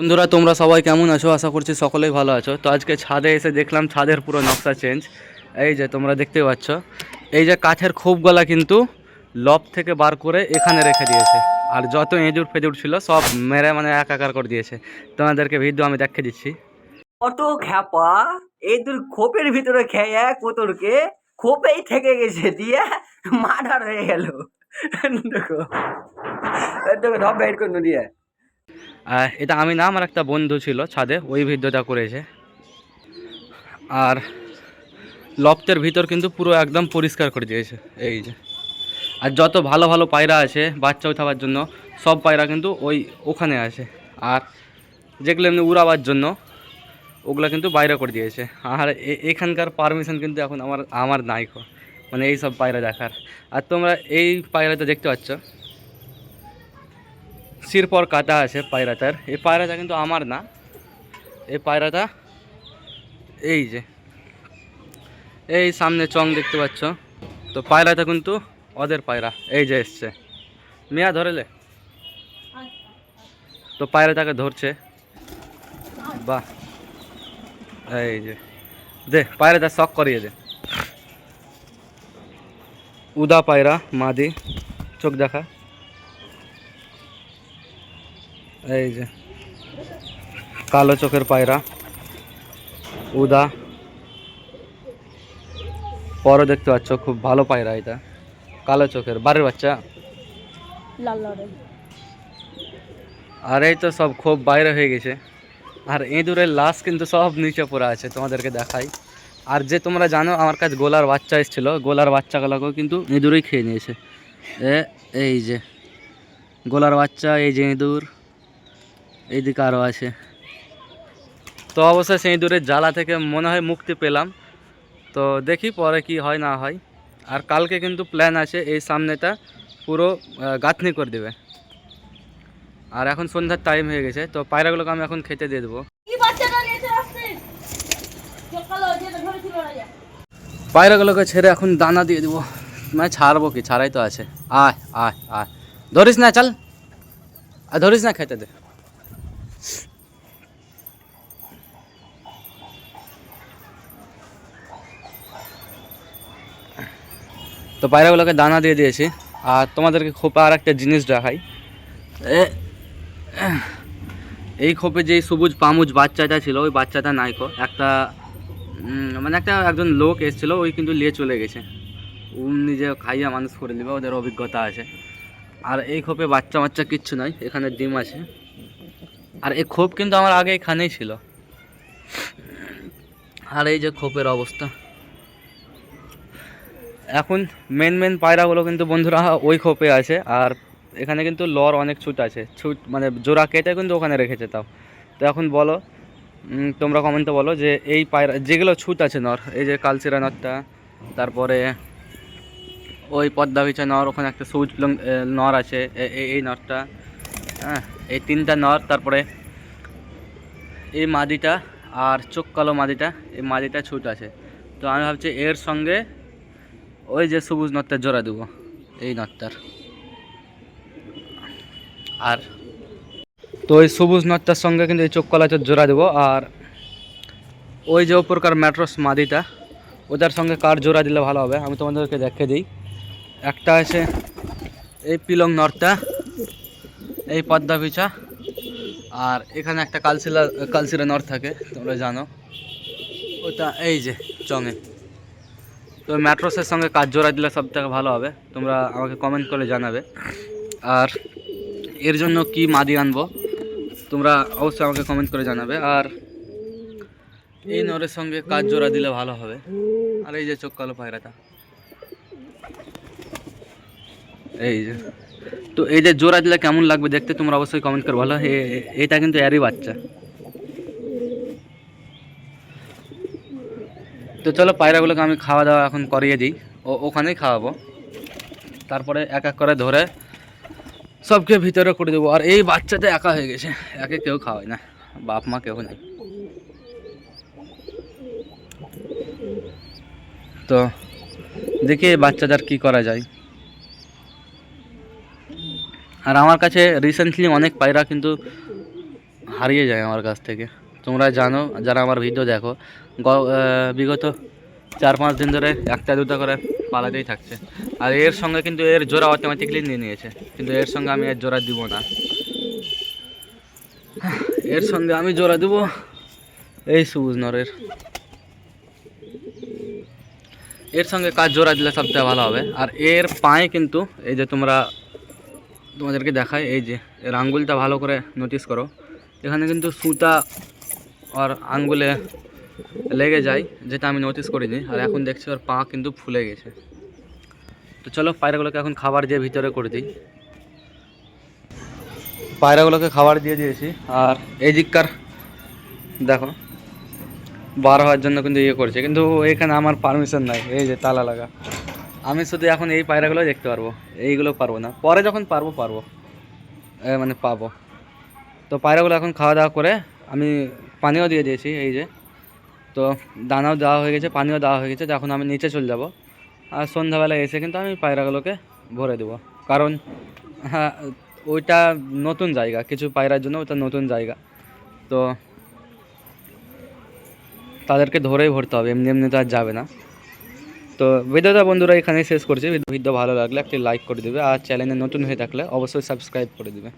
বন্ধুরা, তোমরা সবাই কেমন আছো? আশা করছি সকলেই ভালো আছো। তো আজকে ছাদে এসে দেখলাম ছাদের পুরো নকশা চেঞ্জ এই যে তোমরা দেখতে পাচ্ছ, এই যে কাঠের খোপগুলা কিন্তু লব থেকে বার করে এখানে রেখে দিয়েছে। আর যত এঁজুর ফেজুর ছিল, সব মেরে মানে একাকার করে দিয়েছে। তোমাদেরকে ভিডিও আমি দেখে দিচ্ছি। কত খ্যাপা এই তোর খোপের ভিতরে খেয়ে কোতরকে খোপেই থেকে গেছে, দিয়ে মার্ডার হয়ে গেল। দেখো দেখো করে দিয়ে আর এটা আমি না, আমার একটা বন্ধু ছিল ছাদে, ওই ভিডিওটা করেছে। আর লফটের ভিতর কিন্তু পুরো একদম পরিষ্কার করে দিয়েছে, এই যে। আর যত ভালো ভালো পায়রা আছে, বাচ্চা উঠাবার জন্য, সব পায়রা কিন্তু ওই ওখানে আছে। আর যেগুলো এমনি উড়াবার জন্য, ওগুলো কিন্তু বাইরে করে দিয়েছে। আর এখানকার পারমিশন কিন্তু এখন আমার আমার নাই মানে এই সব পায়রা দেখার। আর তোমরা এই পায়রাটা দেখতে পাচ্ছ? সির পর কাটা আছে পায়রাটার এই পায়রাটা কিন্তু আমার না এই পায়রাটা এই যে এই সামনে চং দেখতে পাচ্ছ তো পায়রাটা কিন্তু ওদের পায়রা এই যে এসছে মিয়া ধরেলে তো পায়রাটাকে ধরছে বাহ এই যে দে পায়রাটা শখ করিয়ে দে উদা পায়রা মাদি চোখ দেখা এই যে কালো চোখের পায়রা উদা। পরে দেখতে পাচ্ছ খুব ভালো পায়রা এটা। কালো চোখের বাড়ির বাচ্চা? আর এই তো সব খুব বাইরে হয়ে গেছে। আর ইঁদুরের লাশ কিন্তু সব নিচে পড়ে আছে তোমাদেরকে দেখাই। আর যে তোমরা জানো আমার কাছে গোলার বাচ্চা এসেছিল গোলার বাচ্চাগুলোকেও কিন্তু ইঁদুরেই খেয়ে নিয়েছে। এ এই যে গোলার বাচ্চা এই যে ইঁদুর। এইদিকে আরও আছে। তো অবশ্যই সেই ইঁদুরের জ্বালা থেকে মনে হয় মুক্তি পেলাম। তো দেখি পরে কি হয় না হয়। আর কালকে কিন্তু প্ল্যান আছে এই সামনেটা পুরো গাঁথনি করে দেবে। আর এখন সন্ধ্যার টাইম হয়ে গেছে তো পায়রাগুলোকে আমি এখন খেতে দিয়ে দেবো। পায়রাগুলোকে ছেড়ে এখন দানা দিয়ে দেবো। মানে ছাড়বো কি? ছাড়াই তো আছে। আয় আয় আয়। ধরিস না চল। আর ধরিস না খেতে দে। তো পায়রাগুলোকে দানা দিয়ে দিয়েছি। আর তোমাদেরকে খোপে আর একটা জিনিস দেখাই। এই খোপে যে সবুজ পামুজ বাচ্চাটা ছিল, ওই বাচ্চাটা নাইকো। একটা মানে একটা একজন লোক এসেছিল, ওই কিন্তু নিয়ে চলে গেছে। ও নিজে খাইয়া মানুষ করে নেবে, ওদের অভিজ্ঞতা আছে। আর এই খোপে বাচ্চা বাচ্চা কিচ্ছু নাই, এখানে ডিম আছে। আর এই খোপ কিন্তু আমার আগে এখানেই ছিল। আর এই যে খোপের অবস্থা। এখন মেন মেন পায়রাগুলো কিন্তু বন্ধুরা ওই খোপে আছে আর এখানে কিন্তু লর অনেক ছুট আছে। ছুট মানে জোড়া কেটে কিন্তু ওখানে রেখেছে তাও। তো এখন বলো তোমরা কমেন্টে বলো যে এই পায়রা, যেগুলো ছুট আছে নর, এই যে কালচিরা নরটা, তারপরে ওই পদ্মা নর, ওখানে একটা সবুজ নর আছে এই নরটা হ্যাঁ এই তিনটা নর, তারপরে এই মাদিটা আর চোখ কালো মাদিটা, এই মাদিটা ছুট আছে। তো আমি ভাবছি এর সঙ্গে ওই যে সবুজ নটটা জোড়া দেবো, এই নটটার আর তো ওই সবুজ নটটার সঙ্গে কিন্তু এই চোখ কলাচর জোড়া দেবো, আর ওই যে ওপরকার ম্যাট্রস মাদিটা, ওটার সঙ্গে কার জোড়া দিলে ভালো হবে, আমি তোমাদেরকে দেখে দিই। একটা আছে এই পিলং নটটা এই পদ্মা পিছা, আর এখানে একটা কালসিলা কালসিরা নর থাকে, তোমরা জানো। ওটা এই যে, চঙে। তো ম্যাট্রোসের সঙ্গে কাজ জোড়া দিলে সব থেকে ভালো হবে। তোমরা আমাকে কমেন্ট করে জানাবে। আর এর জন্য কি মাদি আনব, তোমরা অবশ্যই আমাকে কমেন্ট করে জানাবে। আর এই নরের সঙ্গে কাজ জোড়া দিলে ভালো হবে। আর এই যে চোখ কালো পায়রাটা। এই যে। তো এই যে জোড়া দিলে কেমন লাগবে দেখতে তোমরা অবশ্যই কমেন্ট করে, ভালো? এটা কিন্তু এরই বাচ্চা। তো চলো পায়রাগুলোকে আমি খাওয়া দাওয়া এখন করিয়ে দিই। ও ওখানেই খাওয়াবো। তারপরে এক এক করে ধরে সবকে ভিতরে করে দেবো। আর এই বাচ্চাটা একা হয়ে গেছে। একে কেউ খাওয়ায় না। বাপ মা কেউ নাই। তো দেখি এই বাচ্চাটার কি করা যায়। আর আমার কাছে রিসেন্টলি অনেক পায়রা কিন্তু হারিয়ে যায় আমার কাছ থেকে। তোমরা জানো, যারা আমার ভিডিও দেখো বিগত চার পাঁচ দিন ধরে একটা দুটা করে পালাতেই থাকছে। আর এর সঙ্গে কিন্তু এর জোড়া অটোমেটিকলি নিয়ে নিয়েছে। কিন্তু এর সঙ্গে আমি এর জোড়া দিব না। এর সঙ্গে আমি জোড়া দেবো এই সবুজ নরের। এর সঙ্গে কাজ জোড়া দিলে সবথেকে ভালো হবে? আর এর পায়ে কিন্তু এই যে তোমরা তোমাদেরকে দেখায় এই যে এর আঙ্গুলটা ভালো করে নোটিস করো। এখানে কিন্তু সুতা আর আঙ্গুলে লেগে যায়, যেটা আমি নোটিস করিনি। আর এখন দেখছি ওর পা কিন্তু ফুলে গেছে। তো চলো, পায়রাগুলোকে এখন খাবার দিয়ে ভিতরে করে দিই। পায়রাগুলোকে খাবার দিয়ে দিয়েছি। আর এই দিককার দেখো, বার হওয়ার জন্য কিন্তু ইয়ে করছে। কিন্তু এখানে আমার পারমিশন নাই, এই যে তালা লাগা। আমি শুধু এখন এই পায়রাগুলো দেখতে পারব, এইগুলো পারব না। পরে যখন পারব পারব। মানে পাবো। তো পায়রাগুলো এখন খাওয়া দাওয়া করে আমি পানিও দিয়ে দিয়েছি, এই যে। তো দানাও দেওয়া হয়ে গেছে, পানিও দেওয়া হয়ে গেছে এখন আমি নিচে চলে যাব। আর সন্ধ্যাবেলা এসে কিন্তু আমি পায়রাগুলোকে ভরে দেবো। কারণ হ্যাঁ ওইটা নতুন জায়গা, কিছু পায়রার জন্য ওটা নতুন জায়গা। তো তাদেরকে ধরেই ভরতে হবে, এমনি এমনি তো আর যাবে না। তো ভিডিওটা বন্ধুরা, এখানেই শেষ করছি। ভিডিও ভালো লাগলে একটি লাইক করে দেবে, আর চ্যানেলে নতুন হয়ে থাকলে অবশ্যই সাবস্ক্রাইব করে দেবে।